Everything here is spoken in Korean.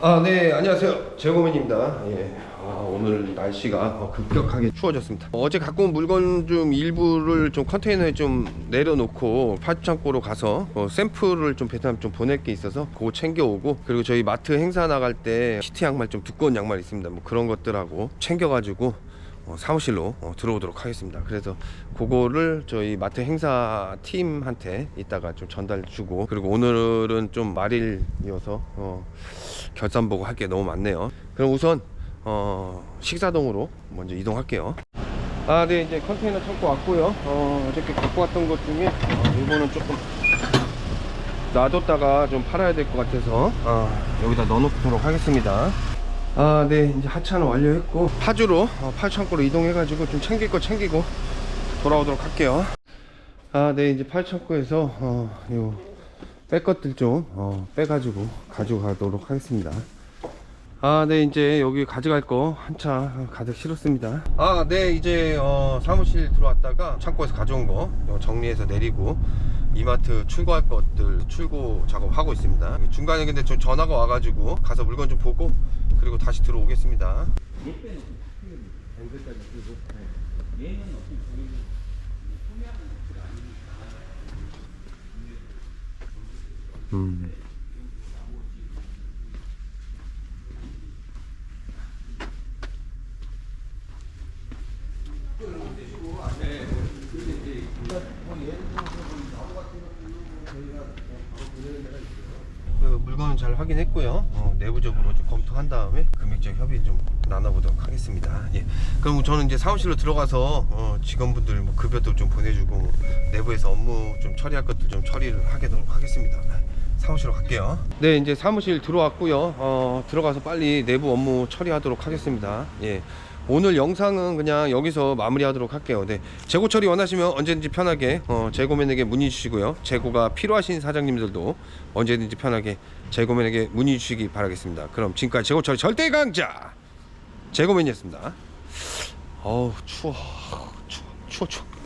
아, 네, 안녕하세요. 재고맨입니다. 예. 아, 오늘 날씨가 어, 급격하게 추워졌습니다. 어제 갖고 온 물건 좀 일부를 좀 컨테이너에 좀 내려놓고 파주창고로 가서 어, 샘플을 좀 베트남 좀 보낼 게 있어서 그거 챙겨오고 그리고 저희 마트 행사 나갈 때 시트 양말 좀 두꺼운 양말 있습니다. 뭐 그런 것들하고 챙겨가지고 어, 사무실로 어, 들어오도록 하겠습니다. 그래서 그거를 저희 마트 행사 팀한테 이따가 좀 전달 주고 그리고 오늘은 좀 말일이어서 어, 결산 보고 할 게 너무 많네요. 그럼 우선 어, 식사동으로 먼저 이동할게요. 아, 네 이제 컨테이너 창고 왔고요. 어, 어저께 갖고 왔던 것 중에 어, 이거는 조금 놔뒀다가 좀 팔아야 될 것 같아서 아, 여기다 넣어놓도록 하겠습니다. 아, 네, 이제 하차는 완료했고 파주로 어, 파주 창고로 이동해가지고 좀 챙길 거 챙기고 돌아오도록 할게요. 아, 네, 이제 파주 창고에서 어, 요 뺄 것들 좀 어, 빼가지고 가져가도록 하겠습니다. 아, 네, 이제 여기 가져갈 거 한차 가득 실었습니다. 아, 네, 이제 어, 사무실 들어왔다가 창고에서 가져온 거 이거 정리해서 내리고 이마트 출고할 것들 출고 작업하고 있습니다. 중간에 근데 좀 전화가 와가지고 가서 물건 좀 보고 그리고 다시 들어오겠습니다. 음. 그 물건은 잘 확인했고요. 어, 내부적으로 좀 검토한 다음에 금액적 협의 좀 나눠보도록 하겠습니다. 예. 그럼 저는 이제 사무실로 들어가서 어, 직원분들 뭐 급여도 좀 보내주고 뭐 내부에서 업무 좀 처리할 것들 좀 처리를 하도록 하겠습니다. 네, 사무실로 갈게요. 네, 이제 사무실 들어왔고요. 어, 들어가서 빨리 내부 업무 처리하도록 하겠습니다. 예. 오늘 영상은 그냥 여기서 마무리하도록 할게요. 네. 재고 처리 원하시면 언제든지 편하게 어, 재고맨에게 문의 주시고요. 재고가 필요하신 사장님들도 언제든지 편하게 재고맨에게 문의 주시기 바라겠습니다. 그럼 지금까지 재고 처리 절대 강자 재고맨이었습니다. 어우 추워 추워 추워 추워.